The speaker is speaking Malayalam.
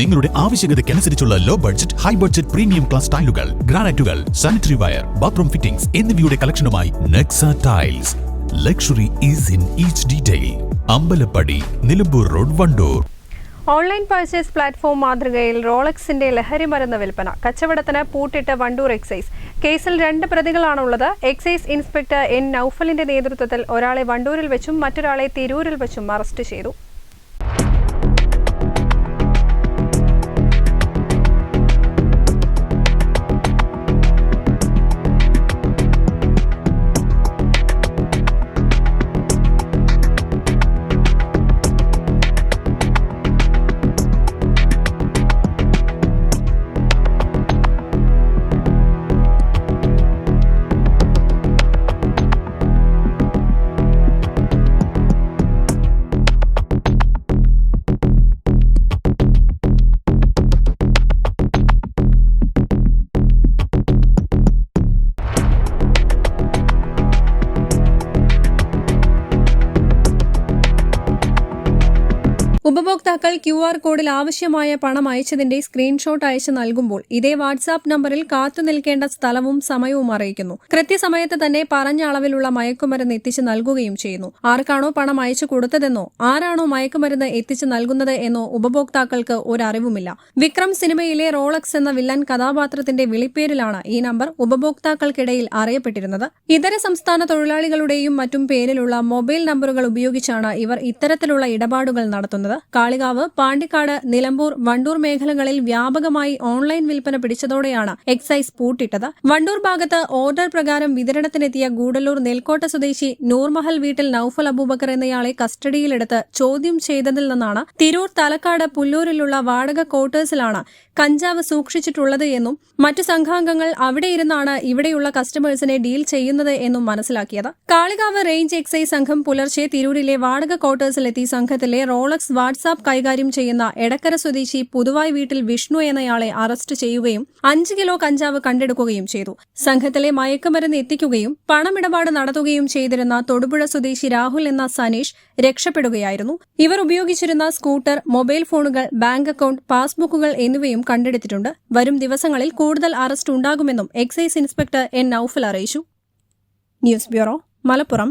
നിങ്ങളുടെ ആവശ്യകതയ്ക്കനുസരിച്ചുള്ള low budget high budget premium class ടൈലുകൾ ഗ്രാനൈറ്റുകൾ സാനിറ്ററി വയർ ബാത്റൂം ഫിറ്റിംഗ്സ് എന്നിവയുടെ കളക്ഷനുമായി Nexa tiles luxury is in each detail Ambalappadi Nilambur road Wandoor. Online purchase platform മാതൃകയിൽ റോളക്സിന്റെ ലഹരി മരുന്ന് വിൽപ്പന. കച്ചവടത്തിന് പൂട്ടിട്ട് വണ്ടൂർ എക്സൈസ് കേസിൽ രണ്ട് പ്രതികളാണുള്ളത്. എക്സൈസ് ഇൻസ്പെക്ടർ എൻ നൌഫലിന്റെ നേതൃത്വത്തിൽ ഒരാളെ വണ്ടൂരിൽ വെച്ചും മറ്റൊരാളെ തിരൂരിൽ വെച്ചും അറസ്റ്റ് ചെയ്തു. ഉപഭോക്താക്കൾ ക്യു ആർ കോഡിൽ ആവശ്യമായ പണം അയച്ചതിന്റെ സ്ക്രീൻഷോട്ട് അയച്ച് നൽകുമ്പോൾ ഇതേ വാട്സാപ്പ് നമ്പറിൽ കാത്തു നിൽക്കേണ്ട സ്ഥലവും സമയവും അറിയിക്കുന്നു. കൃത്യസമയത്ത് തന്നെ പറഞ്ഞ അളവിലുള്ള മയക്കുമരുന്ന് എത്തിച്ചു നൽകുകയും ചെയ്യുന്നു. ആർക്കാണോ പണം അയച്ചു കൊടുത്തതെന്നോ ആരാണോ മയക്കുമരുന്ന് എത്തിച്ചു നൽകുന്നത് എന്നോ ഉപഭോക്താക്കൾക്ക് ഒരറിവുമില്ല. വിക്രം സിനിമയിലെ റോളക്സ് എന്ന വില്ലൻ കഥാപാത്രത്തിന്റെ വിളിപ്പേരിലാണ് ഈ നമ്പർ ഉപഭോക്താക്കൾക്കിടയിൽ അറിയപ്പെട്ടിരുന്നത്. ഇതര സംസ്ഥാന തൊഴിലാളികളുടെയും മറ്റും പേരിലുള്ള മൊബൈൽ നമ്പറുകൾ ഉപയോഗിച്ചാണ് ഇവർ ഇത്തരത്തിലുള്ള ഇടപാടുകൾ നടത്തുന്നത്. കാളികാവ് പാണ്ടിക്കാട് നിലമ്പൂർ വണ്ടൂർ മേഖലകളിൽ വ്യാപകമായി ഓൺലൈൻ വിൽപ്പന പിടിച്ചതോടെയാണ് എക്സൈസ് പൂട്ടിട്ടത്. വണ്ടൂർ ഭാഗത്ത് ഓർഡർ പ്രകാരം വിതരണത്തിനെത്തിയ ഗൂഡല്ലൂർ നെൽക്കോട്ട സ്വദേശി നൂർമഹൽ വീട്ടിൽ നൌഫൽ അബൂബക്കർ എന്നയാളെ കസ്റ്റഡിയിലെടുത്ത് ചോദ്യം ചെയ്തതിൽ നിന്നാണ് തിരൂർ തലക്കാട് പുല്ലൂരിലുള്ള വാടക ക്വാർട്ടേഴ്സിലാണ് കഞ്ചാവ് സൂക്ഷിച്ചിട്ടുള്ളത് എന്നും മറ്റു സംഘാംഗങ്ങൾ അവിടെ ഇരുന്നാണ് ഇവിടെയുള്ള കസ്റ്റമേഴ്സിനെ ഡീൽ ചെയ്യുന്നത് എന്നും മനസ്സിലാക്കിയത്. കാളികാവ് റേഞ്ച് എക്സൈസ് സംഘം പുലർച്ചെ തിരൂരിലെ വാടക ക്വാർട്ടേഴ്സിലെത്തി സംഘത്തിലെ റോളക്സ് വാട്സാപ്പ് കൈകാര്യം ചെയ്യുന്ന എടക്കര സ്വദേശി പുതുവായി വീട്ടിൽ വിഷ്ണു എന്നയാളെ അറസ്റ്റ് ചെയ്യുകയും അഞ്ച് കിലോ കഞ്ചാവ് കണ്ടെടുക്കുകയും ചെയ്തു. സംഘത്തിലെ മയക്കുമരുന്ന് എത്തിക്കുകയും പണമിടപാട് നടത്തുകയും ചെയ്തിരുന്ന തൊടുപുഴ സ്വദേശി രാഹുൽ എന്ന സനീഷ് രക്ഷപ്പെടുകയായിരുന്നു. ഇവർ ഉപയോഗിച്ചിരുന്ന സ്കൂട്ടർ മൊബൈൽ ഫോണുകൾ ബാങ്ക് അക്കൌണ്ട് പാസ്ബുക്കുകൾ എന്നിവയും കണ്ടെടുത്തിട്ടുണ്ട്. വരും ദിവസങ്ങളിൽ കൂടുതൽ അറസ്റ്റ് ഉണ്ടാകുമെന്നും എക്സൈസ് ഇൻസ്പെക്ടർ എൻ നൌഫൽ അറിയിച്ചു. News bureau Malappuram.